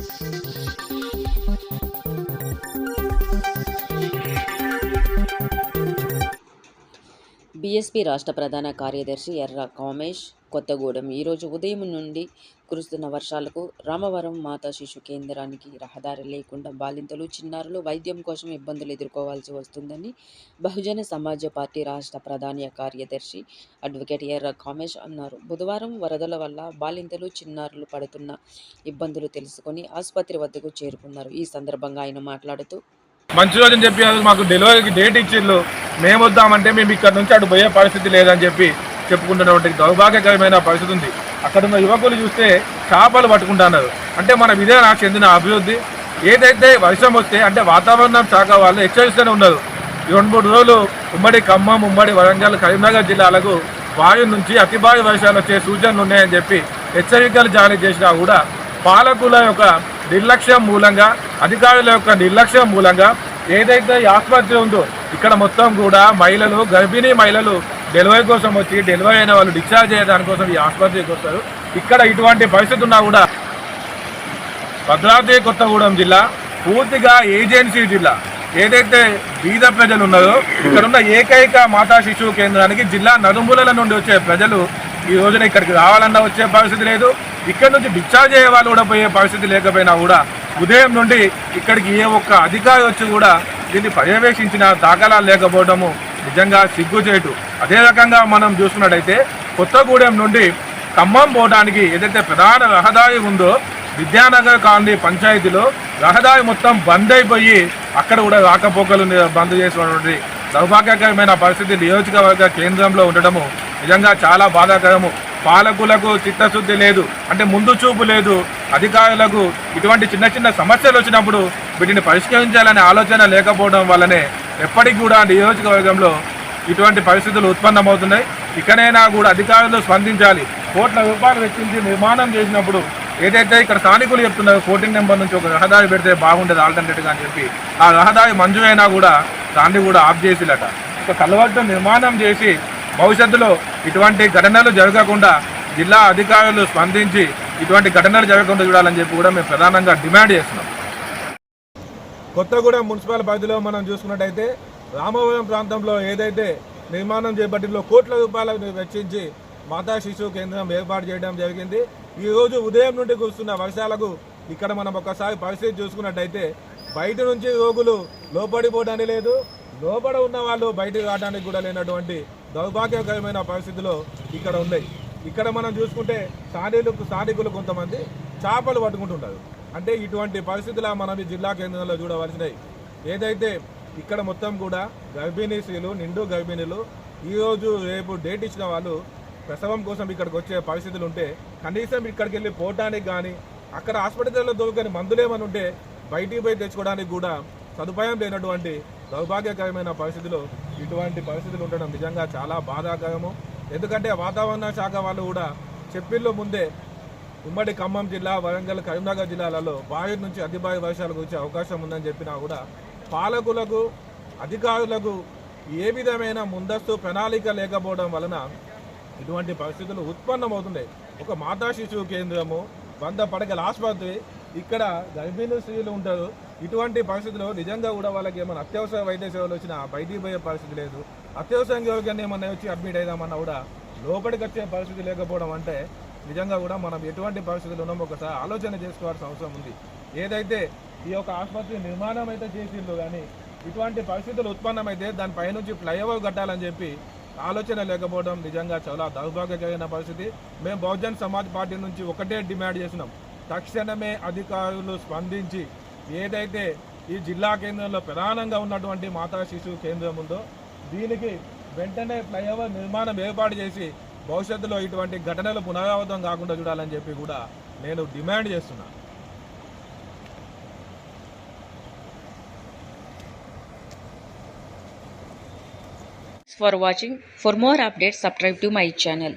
すげえ! BSP రాష్ట్ర ప్రధాన కార్యదర్శి ఎర్ర కామేష్ కొత్తగూడెం ఈరోజు ఉదయం నుండి కురుస్తున్న వర్షాలకు రామవరం మాతా శిశు కేంద్రానికి రహదారి లేకుండా బాలింతలు చిన్నారులు వైద్యం కోసం ఇబ్బందులు ఎదుర్కోవాల్సి వస్తుందని బహుజన సమాజ పార్టీ రాష్ట్ర ప్రధాన కార్యదర్శి అడ్వకేట్ ఎర్ర కామేష్ అన్నారు. బుధవారం వరదల వల్ల బాలింతలు చిన్నారులు పడుతున్న ఇబ్బందులు తెలుసుకొని ఆసుపత్రి వద్దకు చేరుకున్నారు. ఈ సందర్భంగా ఆయన మాట్లాడుతూ మంచి రోజు చెప్పి మాకు డెలివరీకి డేట్ ఇచ్చిళ్ళు మేము వద్దామంటే మేము ఇక్కడ నుంచి అటు పోయే పరిస్థితి లేదని చెప్పి చెప్పుకుంటున్నటువంటి దౌర్భాగ్యకరమైన పరిస్థితి ఉంది. అక్కడ ఉన్న యువకులు చూస్తే చేపలు పట్టుకుంటున్నారు. అంటే మన విజయనగరం చెందిన అభివృద్ధి ఏదైతే వర్షం వస్తే అంటే వాతావరణం శాఖ వాళ్ళు హెచ్చరిస్తూనే ఉన్నారు. రెండు మూడు రోజులు ఉమ్మడి ఖమ్మం ఉమ్మడి వరంగల్ కరీంనగర్ జిల్లాలకు వాయు నుంచి అతి భారీ వర్షాలు వచ్చే సూచనలు ఉన్నాయని చెప్పి హెచ్చరికలు జారీ చేసినా కూడా పాలకుల యొక్క నిర్లక్ష్యం మూలంగా అధికారుల యొక్క నిర్లక్ష్యం మూలంగా ఏదైతే ఈ ఆసుపత్రి ఉందో ఇక్కడ మొత్తం కూడా మహిళలు గర్భిణీ మహిళలు డెలివరీ కోసం వచ్చి డెలివరీ అయిన వాళ్ళు డిశ్చార్జ్ అయ్యే దానికోసం ఈ ఆసుపత్రికి వస్తారు. ఇక్కడ ఇటువంటి పరిస్థితి ఉన్నా కూడా భద్రాద్రి కొత్తగూడెం జిల్లా పూర్తిగా ఏజెన్సీ జిల్లా. ఏదైతే బీద ప్రజలు ఉన్నారో ఇక్కడ ఉన్న ఏకైక మాతా శిశువు కేంద్రానికి జిల్లా నలుమూలల నుండి వచ్చే ప్రజలు ఈ రోజున ఇక్కడికి రావాలన్నా వచ్చే పరిస్థితి లేదు. ఇక్కడ నుంచి డిశ్చార్జ్ అయ్యే వాళ్ళు కూడా పోయే పరిస్థితి లేకపోయినా కూడా ఉదయం నుండి ఇక్కడికి ఏ ఒక్క అధికారి వచ్చి కూడా దీన్ని పర్యవేక్షించిన దాఖలాలు లేకపోవడము నిజంగా సిగ్గుచేటు. అదే రకంగా మనం చూసుకున్నట్టయితే కొత్తగూడెం నుండి ఖమ్మం పోవడానికి ఏదైతే ప్రధాన రహదారి ఉందో విద్యానగర్ కాలనీ పంచాయతీలో రహదారి మొత్తం బంద్ అయిపోయి అక్కడ కూడా రాకపోకలు బంద్ చేసినటువంటి దౌర్భాగ్యకరమైన పరిస్థితి నియోజకవర్గ కేంద్రంలో ఉండడము నిజంగా చాలా బాధాకరము. పాలకులకు చిత్తశుద్ధి లేదు అంటే ముందు చూపు లేదు అధికారులకు ఇటువంటి చిన్న చిన్న సమస్యలు వచ్చినప్పుడు వీటిని పరిష్కరించాలనే ఆలోచన లేకపోవడం వల్లనే ఎప్పటికి కూడా నియోజకవర్గంలో ఇటువంటి పరిస్థితులు ఉత్పన్నమవుతున్నాయి. ఇకనైనా కూడా అధికారులు స్పందించాలి. కోట్ల రూపాయలు వెచ్చించి నిర్మాణం చేసినప్పుడు ఏదైతే ఇక్కడ స్థానికులు చెప్తున్నారో కోటింగ్ నెంబర్ నుంచి ఒక రహదారి పెడితే బాగుండేది ఆల్టర్నేటివ్గా అని చెప్పి ఆ రహదారి మంజూరైనా కూడా దాన్ని కూడా ఆఫ్ చేసిలట. ఒక కలవట్టు నిర్మాణం చేసి భవిష్యత్తులో ఇటువంటి ఘటనలు జరగకుండా జిల్లా అధికారులు స్పందించి ఇటువంటి ఘటనలు జరగకుండా చూడాలని చెప్పి కూడా మేము ప్రధానంగా డిమాండ్ చేస్తున్నాం. కొత్తగూడెం మున్సిపల్ పరిధిలో మనం చూసుకున్నట్టయితే రామవరం ప్రాంతంలో ఏదైతే నిర్మాణం చేపట్టిలో కోట్ల రూపాయలు వెచ్చించి మాతా శిశువు కేంద్రం ఏర్పాటు చేయడం జరిగింది. ఈ రోజు ఉదయం నుండి కురుస్తున్న వర్షాలకు ఇక్కడ మనం ఒకసారి పరిస్థితి చూసుకున్నట్టయితే బయట నుంచి రోగులు లోపడిపోవడానికి లేదు. లోపడ ఉన్న వాళ్ళు బయటకు రావడానికి కూడా లేనటువంటి దౌర్భాగ్యకరమైన పరిస్థితిలో ఇక్కడ ఉన్నాయి. ఇక్కడ మనం చూసుకుంటే స్థానికులు స్థానికులు కొంతమంది చేపలు పట్టుకుంటుంటారు. అంటే ఇటువంటి పరిస్థితుల మనం ఈ జిల్లా కేంద్రంలో చూడవలసినవి. ఏదైతే ఇక్కడ మొత్తం కూడా గర్భిణీ స్త్రీలు నిండు గర్భిణీలు ఈరోజు రేపు డేట్ ఇచ్చిన వాళ్ళు ప్రసవం కోసం ఇక్కడికి వచ్చే పరిస్థితులు ఉంటే కనీసం ఇక్కడికి వెళ్ళి పోవటానికి కానీ అక్కడ ఆసుపత్రిలో దొరకని మందులేమని ఉంటే బయటికి పోయి తెచ్చుకోవడానికి కూడా సదుపాయం లేనటువంటి దౌర్భాగ్యకరమైన పరిస్థితిలో ఇటువంటి పరిస్థితులు ఉండడం నిజంగా చాలా బాధాకరము. ఎందుకంటే వాతావరణ శాఖ వాళ్ళు కూడా చెప్పిళ్ళు ముందే ఉమ్మడి ఖమ్మం జిల్లా వరంగల్ కరీంనగర్ జిల్లాలలో భారీ నుంచి అతి భారీ వర్షాలు గురించి అవకాశం ఉందని చెప్పినా కూడా పాలకులకు అధికారులకు ఏ విధమైన ముందస్తు ప్రణాళిక లేకపోవడం వలన ఇటువంటి పరిస్థితులు ఉత్పన్నమవుతున్నాయి. ఒక మాతా శిశువు కేంద్రము వంద పడకల ఆసుపత్రి ఇక్కడ గర్భిణీ స్త్రీలు ఉంటారు. ఇటువంటి పరిస్థితుల్లో నిజంగా కూడా వాళ్ళకి ఏమైనా అత్యవసర వైద్య సేవలు వచ్చినా బయటికి పోయే పరిస్థితి లేదు. అత్యవసరంగా ఎవరికైనా ఏమన్నా వచ్చి అడ్మిట్ అయిదామన్నా కూడా లోపలికి వచ్చే పరిస్థితి లేకపోవడం అంటే నిజంగా కూడా మనం ఎటువంటి పరిస్థితులు ఉన్నామో ఒకసారి ఆలోచన చేసుకోవాల్సిన అవసరం ఉంది. ఏదైతే ఈ యొక్క ఆసుపత్రి నిర్మాణం అయితే చేసిందో కానీ ఇటువంటి పరిస్థితులు ఉత్పన్నమైతే దానిపై నుంచి ఫ్లైఓవర్ కట్టాలని చెప్పి ఆలోచన లేకపోవడం నిజంగా చాలా దౌర్భాగ్యకరమైన పరిస్థితి. మేము బహుజన్ సమాజ్ పార్టీ నుంచి ఒకటే డిమాండ్ చేసినాం తక్షణమే అధికారులు స్పందించి ఏదైతే ఈ జిల్లా కేంద్రంలో ప్రధానంగా ఉన్నటువంటి మాతా శిశువు కేంద్రం ఉందో దీనికి వెంటనే ఫ్లైఓవర్ నిర్మాణం ఏర్పాటు చేసి భవిష్యత్తులో ఇటువంటి ఘటనలు పునరావృతం కాకుండా చూడాలని చెప్పి కూడా నేను డిమాండ్ చేస్తున్నాను for watching for more updates subscribe to my channel